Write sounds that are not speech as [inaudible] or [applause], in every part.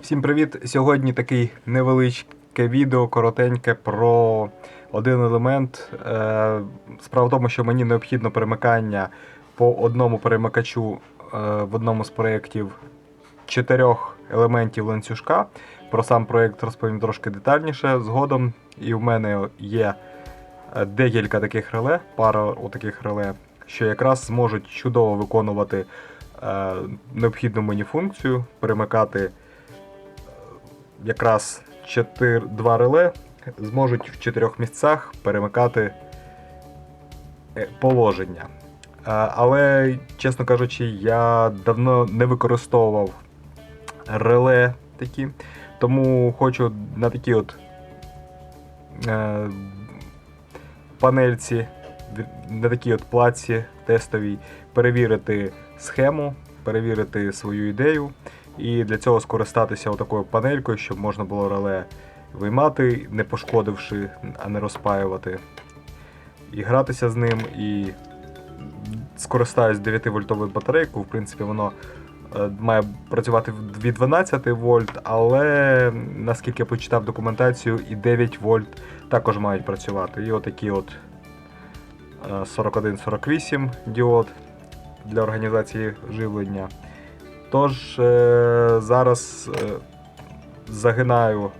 Всім привіт! Сьогодні такий невеличке відео, коротеньке про один елемент. Е, Справа в тому, що мені необхідно перемикання по одному перемикачу е, в одному з проєктів чотирьох елементів ланцюжка. Про сам проєкт розповім трошки детальніше згодом. І в мене є е, декілька таких реле, пара таких реле, що якраз зможуть чудово виконувати необхідну мені функцію, перемикати якраз 4, два реле зможуть в чотирьох місцях перемикати е, положення. Але, чесно кажучи, я давно не використовував реле такі, тому хочу на такій от е, панельці, на такій от платці тестовій перевірити схему, перевірити свою ідею. І для цього скористатися отакою панелькою, щоб можна було реле виймати, не пошкодивши, а не розпаювати. І гратися з ним. І скористаюсь 9 вольтовою батарейкою. В принципі, воно е, має працювати від 12 вольт, але наскільки я почитав документацію, і 9 вольт також мають працювати. І отакі от е, 41-48 діод для організації живлення. Тож е, зараз е, загинаю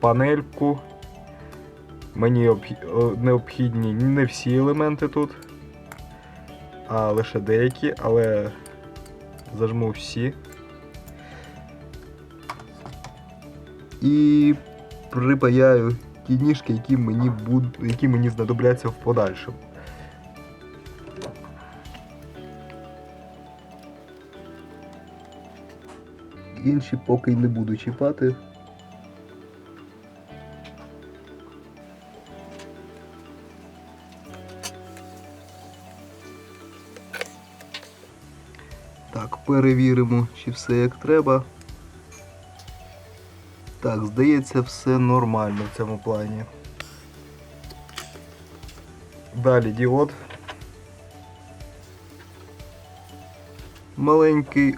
панельку. Мені обхі- необхідні не всі елементи тут, а лише деякі, але зажму всі. І припаяю ті ніжки, які мені, буд... які мені знадобляться в подальшому. Інші поки й не буду чіпати. Так, перевіримо, чи все як треба. Так, здається, все нормально в цьому плані. Далі діод. Маленький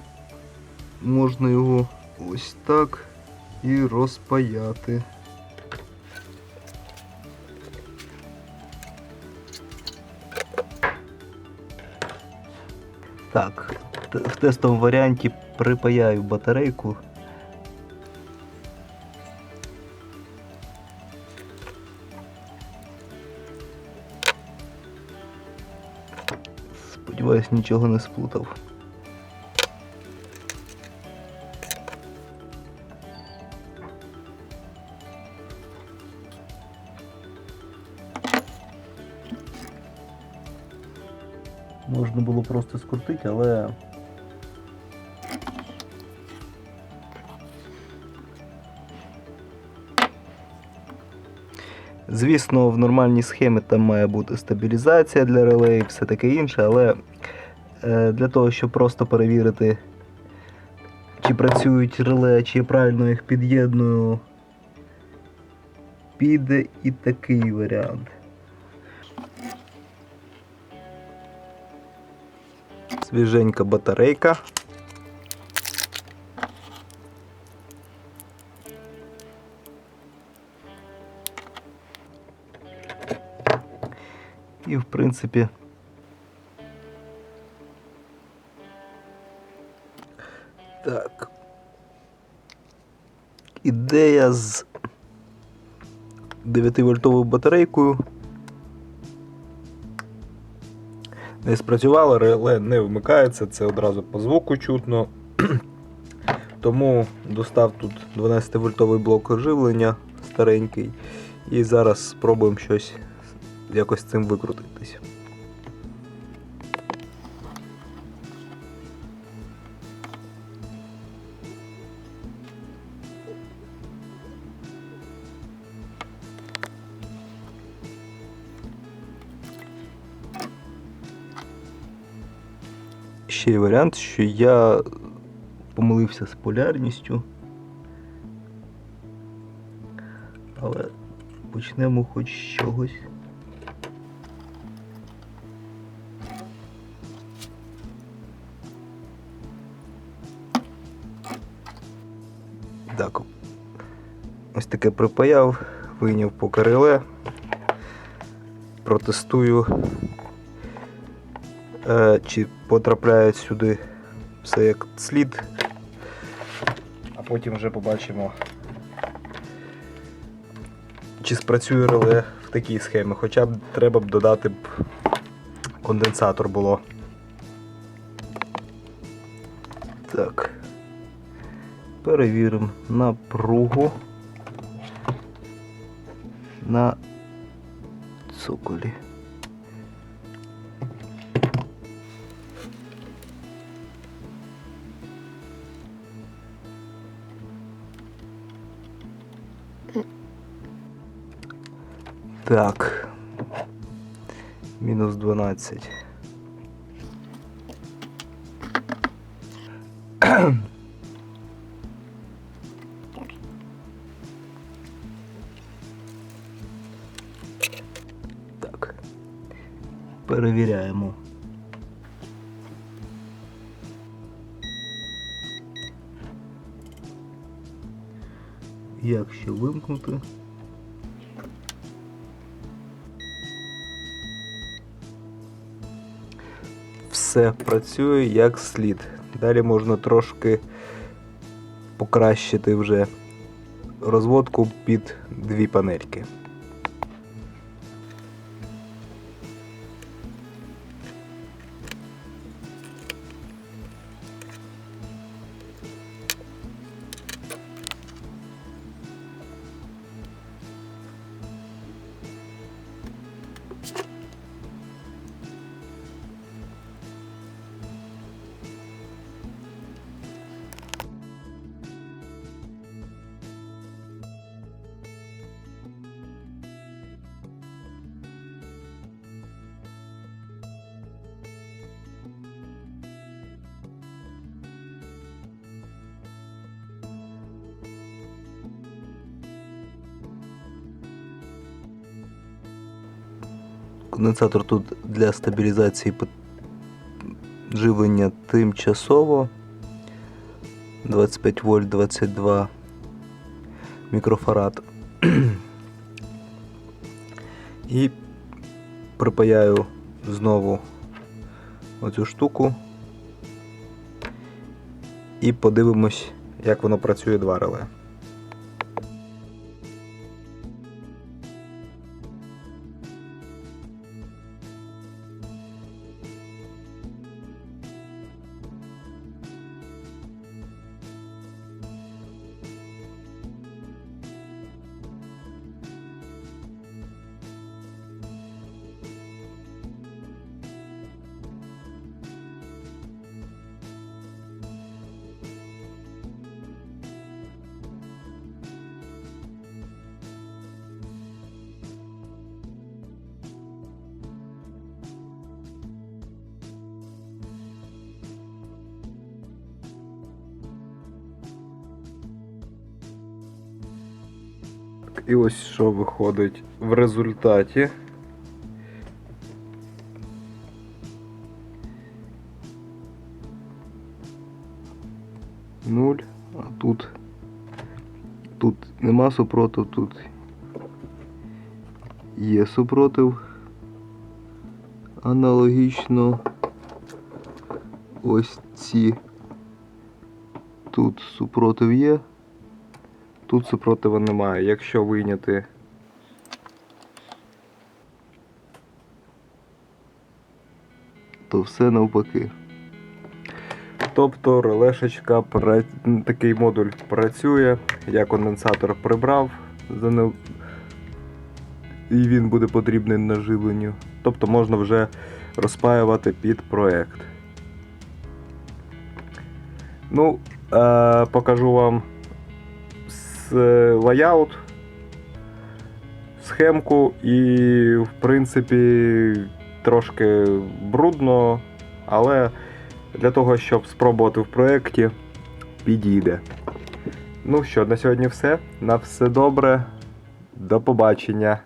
можна його ось так і розпаяти. Так, в тестовому варіанті припаяю батарейку. Сподіваюсь, нічого не сплутав. Можна було просто скрутити, але. Звісно, в нормальній схемі там має бути стабілізація для реле і все таке інше, але е, для того, щоб просто перевірити, чи працюють реле, чи я правильно їх під'єдную, піде і такий варіант. Свіженька батарейка. І в принципі. Так. Ідея з 9 вольтовою батарейкою. Не спрацювало, реле не вмикається, це одразу по звуку чутно. [clears throat] Тому достав тут 12 вольтовий блок оживлення старенький. І зараз спробуємо щось якось цим викрутитись. Ще є варіант, що я помилився з полярністю. Але почнемо хоч з чогось. Так. Ось таке припаяв, вийняв поки реле. Протестую, чи потрапляє сюди все як слід. А потім вже побачимо, чи спрацює реле в такій схемі. Хоча б треба б додати б конденсатор було. Так. Перевіримо напругу на цоколі. Так. Мінус 12. Так. Перевіряємо. Якщо вимкнути. Все працює як слід. Далі можна трошки покращити вже розводку під дві панельки. Конденсатор тут для стабілізації живлення тимчасово. 25 вольт 22 мікрофарад. І припаяю знову оцю штуку. І подивимось, як воно працює два реле. І ось що виходить в результаті. Нуль, а тут. Тут нема супротив, тут є супротив. Аналогічно ось ці. Тут супротив є. Тут супротиву немає. Якщо вийняти. То все навпаки. Тобто релешечка такий модуль працює, я конденсатор прибрав, і він буде потрібний на живленню. Тобто можна вже розпаювати під проект. Ну, е- покажу вам лайаут, схемку і, в принципі, трошки брудно, але для того, щоб спробувати в проєкті, підійде. Ну що, на сьогодні все. На все добре. До побачення.